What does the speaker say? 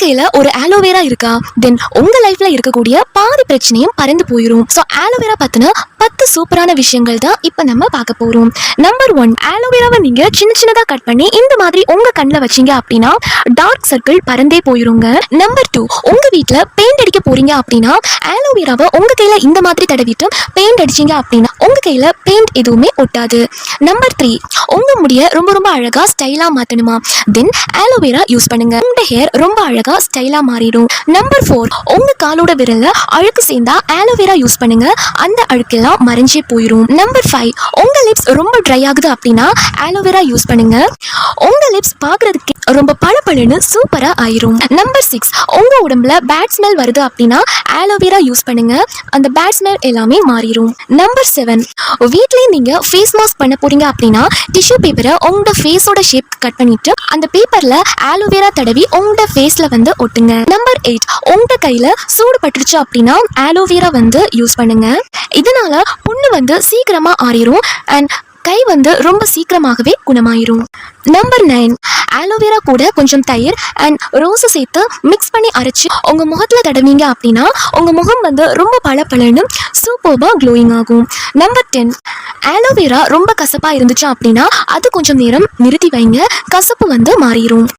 கையில ஒரு ஆலோவேரா இருக்கா? தென் உங்க லைஃப்ல இருக்கக்கூடிய பாதி பிரச்சனையும் பறந்து போயிடும் ஸோ ஆலோவேரா பத்தின பத்து சூப்பரான விஷயங்கள் தான் இப்போ நம்ம பார்க்க போகிறோம் நம்பர் ஒன் ஆலோவேராவை நீங்கள் சின்ன சின்னதாக கட் பண்ணி இந்த மாதிரி உங்கள் கண்ணில் வச்சீங்க அப்படின்னா டார்க் சர்க்கிள் பறந்தே போயிருங்க. நம்பர் டூ உங்கள் வீட்டில் பெயிண்ட் அடிக்க போகிறீங்க அப்படின்னா ஆலோவேராவை உங்கள் கையில் இந்த மாதிரி தடவிட்டு பெயிண்ட் அடிச்சீங்க அப்படின்னா உங்கள் கையில் பெயிண்ட் எதுவுமே ஒட்டாது. நம்பர் த்ரீ உங்கள் முடிய ரொம்ப ரொம்ப அழகாக ஸ்டைலாக மாற்றணுமா தென் ஆலோவேரா யூஸ் பண்ணுங்க. உங்கள் ஹேர் ரொம்ப அழகாக ஸ்டைலாக மாறிடும். நம்பர் ஃபோர் உங்கள் காலோட விரலில் அழுக்கு சேர்ந்தா ஆலோவேரா யூஸ் பண்ணுங்க. அந்த அழுக்கெல்லாம் மறைஞ்சே போயிடும் நம்பர் ஃபைவ் உங்க லிப்ஸ் ரொம்ப ட்ரை ஆகுது அப்படின்னா ஆலோவேரா யூஸ் பண்ணுங்க. உங்க லிப்ஸ் பார்க்கிறதுக்கு ரொம்ப பளபளன்னு சூப்பரா ஆயிரும். நம்பர் சிக்ஸ் உங்க உடம்புல பேட் ஸ்மெல் வருது அப்படின்னா ஆலோவேரா யூஸ் பண்ணுங்க. அந்த பேட் ஸ்மெல் எல்லாமே மாறிடும் நம்பர் செவன் வீட்லயே நீங்க ஃபேஸ் மாஸ்க் பண்ண போறீங்க அப்படின்னா டிஷ்யூ பேப்பரை உங்களோட ஃபேஸோட ஷேப் கட் பண்ணிட்டு அந்த பேப்பர்ல ஆலோவேரா தடவி உங்களோட ஃபேஸ்ல வந்து ஒட்டுங்க. நம்பர் எயிட் உங்க கையில சூடு பட்டுருச்சு அப்படின்னா ஆலோவேரா வந்து யூஸ் பண்ணுங்க. இதனால புண்ணு வந்து சீக்கிரமா ஆறிரும். அண்ட் கை வந்து ரொம்ப சீக்கிரமாகவே குணமாயிரும். நம்பர் நைன் ஆலோவேரா கூட கொஞ்சம் தயிர் அண்ட் ரோஸை சேர்த்து மிக்ஸ் பண்ணி அரைச்சு உங்க முகத்துல தடவீங்க அப்படின்னா உங்க முகம் வந்து ரொம்ப பளபளன்னு சூப்பர்பா க்ளோயிங் ஆகும். நம்பர் டென் ஆலோவேரா ரொம்ப கசப்பா இருந்துச்சு அப்படின்னா அது கொஞ்சம் நேரம் நிறுத்தி வைங்க. கசப்பு வந்து மாறிடும்